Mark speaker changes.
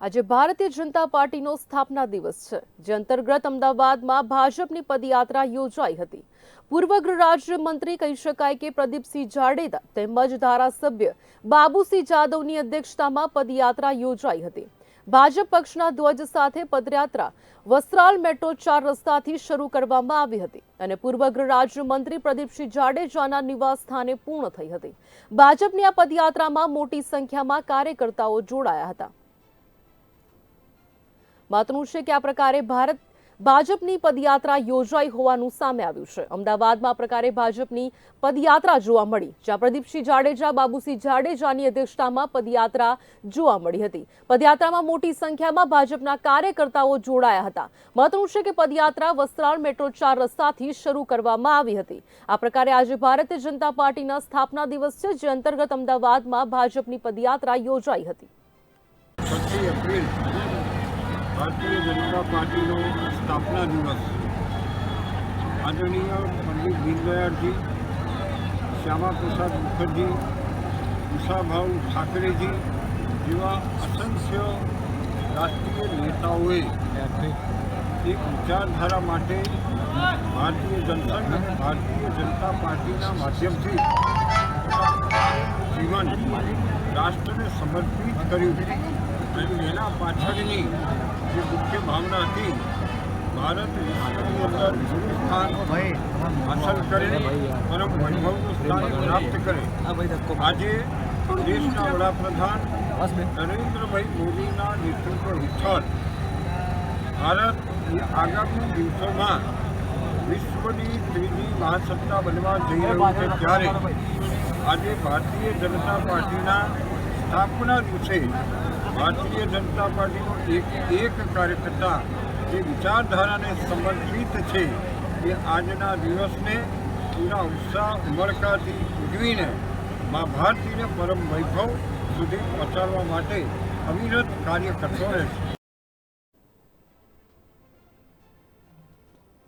Speaker 1: આજે ભારતીય જનતા પાર્ટીનો સ્થાપના દિવસ છે. જે અંતર્ગત અમદાવાદમાં ભાજપની પદયાત્રા યોજાઈ હતી. પૂર્વ ગૃહ રાજ્યમંત્રી કહી શકાય કે પ્રદીપસિંહ જાડેજા તેમજ ધારાસભ્ય બાબુસિંહ જાદવની અધ્યક્ષતામાં પદયાત્રા યોજાઈ હતી. ભાજપ પક્ષના ધ્વજ સાથે પદયાત્રા વસ્ત્રાલ મેટ્રો ચાર રસ્તાથી શરૂ કરવામાં આવી હતી અને પૂર્વ ગૃહ રાજ્યમંત્રી પ્રદીપસિંહ જાડેજાના નિવાસ સ્થાને પૂર્ણ થઈ હતી. ભાજપની આ પદયાત્રામાં મોટી સંખ્યામાં કાર્યકર્તાઓ જોડાયા હતા. મહત્વનું છે કે આ પ્રકારે ભારત ભાજપની પદયાત્રા યોજાઈ હોવાનું સામે આવ્યું છે. અમદાવાદમાં આ પ્રકારે ભાજપની પદયાત્રા જોવા મળી. જ્યાં પ્રદીપસિંહ જાડેજા, બાબુસિંહ જાડેજાની અધ્યક્ષતામાં પદયાત્રા જોવા મળી હતી. પદયાત્રામાં મોટી સંખ્યામાં ભાજપના કાર્યકર્તાઓ જોડાયા હતા. મહત્વનું છે કે પદયાત્રા વસ્ત્રાલ મેટ્રો ચાર રસ્તાથી શરૂ કરવામાં આવી હતી. આ પ્રકારે આજે ભારતીય જનતા પાર્ટીના સ્થાપના દિવસ છે, જે અંતર્ગત અમદાવાદમાં ભાજપની પદયાત્રા યોજાઈ હતી.
Speaker 2: ભારતીય જનતા પાર્ટીનો સ્થાપના દિવસ. આદરણીય પંડિત દીનદયાળજી, શ્યામાપ્રસાદ મુખર્જી, ઉષાભાઉ ઠાકરેજી જેવા અસંખ્ય રાષ્ટ્રીય નેતાઓએ એક વિચારધારા માટે ભારતીય જનસંઘ અને ભારતીય જનતા પાર્ટીના માધ્યમથી જીવન રાષ્ટ્રને સમર્પિત કર્યું અને એના પાછળની જે મુખ્ય ભાવના હતી ભારત વિશ્વની અંદર સ્થાન હાંસલ કરે પરમ વૈભવનું સ્થાન પ્રાપ્ત કરે. આજે દેશના વડાપ્રધાન નરેન્દ્રભાઈ મોદીના નેતૃત્વ હેઠળ ભારત આગામી દિવસોમાં વિશ્વની ત્રીજી મહાસત્તા બનવા જઈ રહ્યું છે ત્યારે આજે ભારતીય જનતા પાર્ટીના સ્થાપના દિવસે ભારતીય જનતા પાર્ટીનો એક એક કાર્યકર્તા જે વિચારધારાને સમર્પિત છે, એ આજના દિવસને પૂરા ઉત્સાહ, ઉમળકાથી ઉજવીને મા ભારતીને પરમ વૈભવ સુધી પહોંચાડવા માટે અવિરત કાર્ય કરતો રહેશે.